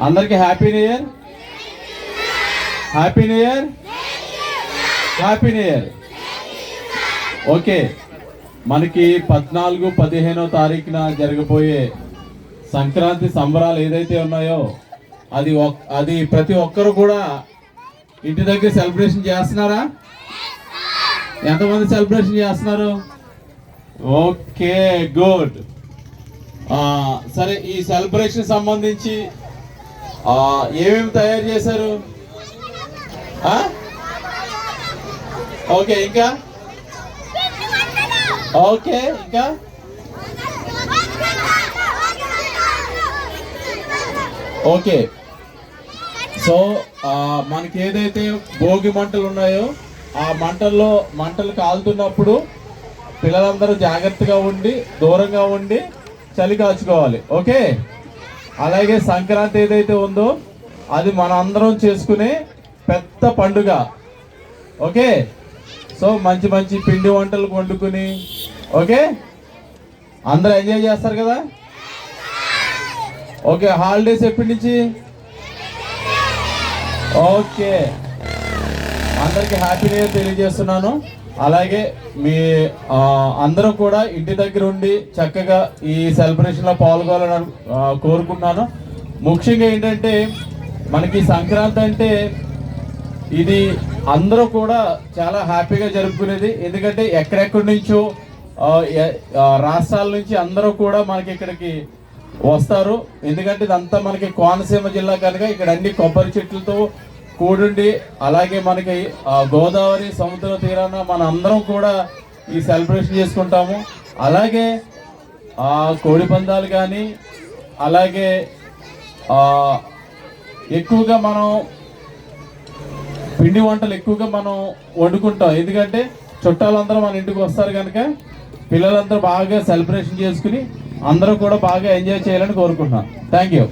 అందరికి happy new year. Happy new year. Happy new year. Okay. మనకి పద్నాలుగు పదిహేనో తారీఖున జరగబోయే సంక్రాంతి సంబరాలు ఏదైతే ఉన్నాయో అది ఒక్- అది ప్రతి ఒక్కరు కూడా ఇంటి దగ్గర సెలబ్రేషన్ చేస్తున్నారా? ఎంతమంది సెలబ్రేషన్ చేస్తున్నారు? Okay good. సరే ఈ సెలబ్రేషన్ సంబంధించి ఏమేమి తయారు చేశారు? ఓకే ఇంకా? ఓకే ఇంకా? ఓకే. సో మనకి ఏదైతే భోగి మంటలు ఉన్నాయో ఆ మంటల్లో మంటలు కాలుతున్నప్పుడు పిల్లలందరూ జాగ్రత్తగా ఉండి దూరంగా ఉండి చలి కాచుకోవాలి ఓకే? అలాగే సంక్రాంతి ఏదైతే ఉందో అది మన అందరం చేసుకునే పెద్ద పండుగ. ఓకే? సో మంచి మంచి పిండి వంటలు వండుకుని ఓకే? అందరూ ఎంజాయ్ చేస్తారు కదా? ఓకే హాలిడేస్ ఎప్పటి నుంచి? ఓకే. అందరికి హ్యాపీ న్యూ ఇయర్ తెలియజేస్తున్నాను. అలాగే మీ అందరూ కూడా ఇంటి దగ్గర ఉండి చక్కగా ఈ సెలబ్రేషన్లో పాల్గొనాలని కోరుకున్నాను కోరుకుంటున్నాను. ముఖ్యంగా ఏంటంటే మనకి సంక్రాంతి అంటే ఇది అందరూ కూడా చాలా హ్యాపీగా జరుపుకునేది. ఎందుకంటే ఎక్కడెక్కడి నుంచో రాష్ట్రాల నుంచి అందరూ కూడా మనకి ఇక్కడికి వస్తారు. ఎందుకంటే ఇదంతా మనకి కోనసీమ జిల్లా కనుక ఇక్కడ అన్ని కొబ్బరి చెట్లతో కూడుండి అలాగే మనకి ఆ, గోదావరి సముద్ర తీరాన మన అందరం కూడా ఈ సెలబ్రేషన్ చేసుకుంటాము. అలాగే ఆ కోడి పందాలు కానీ అలాగే ఎక్కువగా మనం పిండి వంటలు ఎక్కువగా మనం వండుకుంటాం. ఎందుకంటే చుట్టాలందరూ మన ఇంటికి వస్తారు కనుక పిల్లలందరూ బాగా సెలబ్రేషన్ చేసుకుని అందరూ కూడా బాగా ఎంజాయ్ చేయాలని కోరుకుంటున్నాను థ్యాంక్ యూ